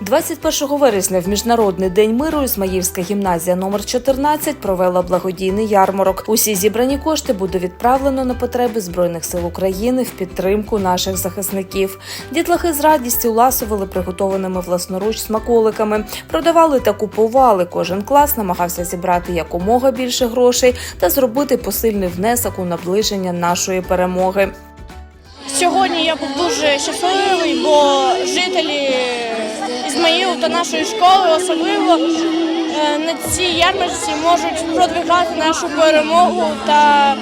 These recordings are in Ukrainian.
21 вересня в міжнародний день миру Ісмаїльська гімназія номер 14 провела благодійний ярмарок. Усі зібрані кошти буде відправлено на потреби збройних сил України в підтримку наших захисників. Дітлахи з радістю ласували приготованими власноруч смаколиками, продавали та купували. Кожен клас намагався зібрати якомога більше грошей та зробити посильний внесок у наближення нашої перемоги. Сьогодні я був дуже щасливий, бо жителі Ізмаїлу та нашої школи особливо е, на цій ярмарці можуть продвигати нашу перемогу та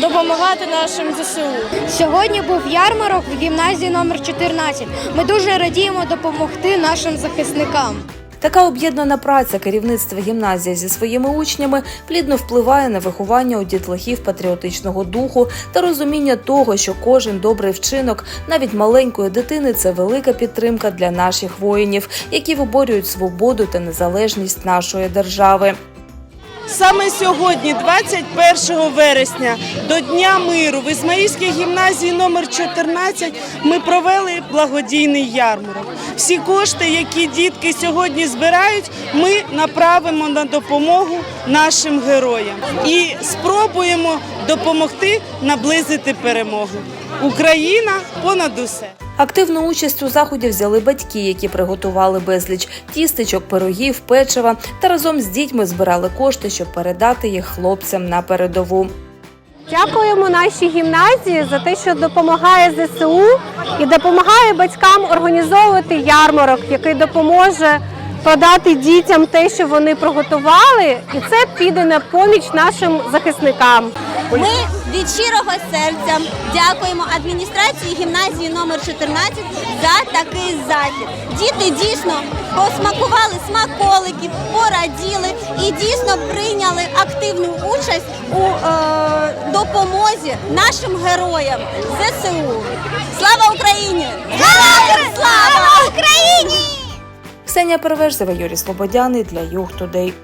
допомагати нашим ЗСУ. Сьогодні був ярмарок в гімназії номер 14. Ми дуже радіємо допомогти нашим захисникам. Така об'єднана праця керівництва гімназії зі своїми учнями плідно впливає на виховання у дітлахів патріотичного духу та розуміння того, що кожен добрий вчинок, навіть маленької дитини, це велика підтримка для наших воїнів, які виборюють свободу та незалежність нашої держави. Саме сьогодні, 21 вересня, до Дня миру в Ізмаїльській гімназії номер 14 ми провели благодійний ярмарок. Всі кошти, які дітки сьогодні збирають, ми направимо на допомогу нашим героям і спробуємо допомогти наблизити перемогу. Україна понад усе. Активну участь у заході взяли батьки, які приготували безліч тістечок, пирогів, печива та разом з дітьми збирали кошти, щоб передати їх хлопцям на передову. Дякуємо нашій гімназії за те, що допомагає ЗСУ і допомагає батькам організовувати ярмарок, який допоможе подати дітям те, що вони приготували, і це піде на поміч нашим захисникам. Ми від щирого серця дякуємо адміністрації гімназії номер 14 за такий захід. Діти дійсно посмакували смаколиків, пораділи і дійсно прийняли активну участь у е, допомозі нашим героям ЗСУ. Слава Україні! Героям слава Україні! Ксенія Переверзева, Юрій Слободяний для Юг Тудей.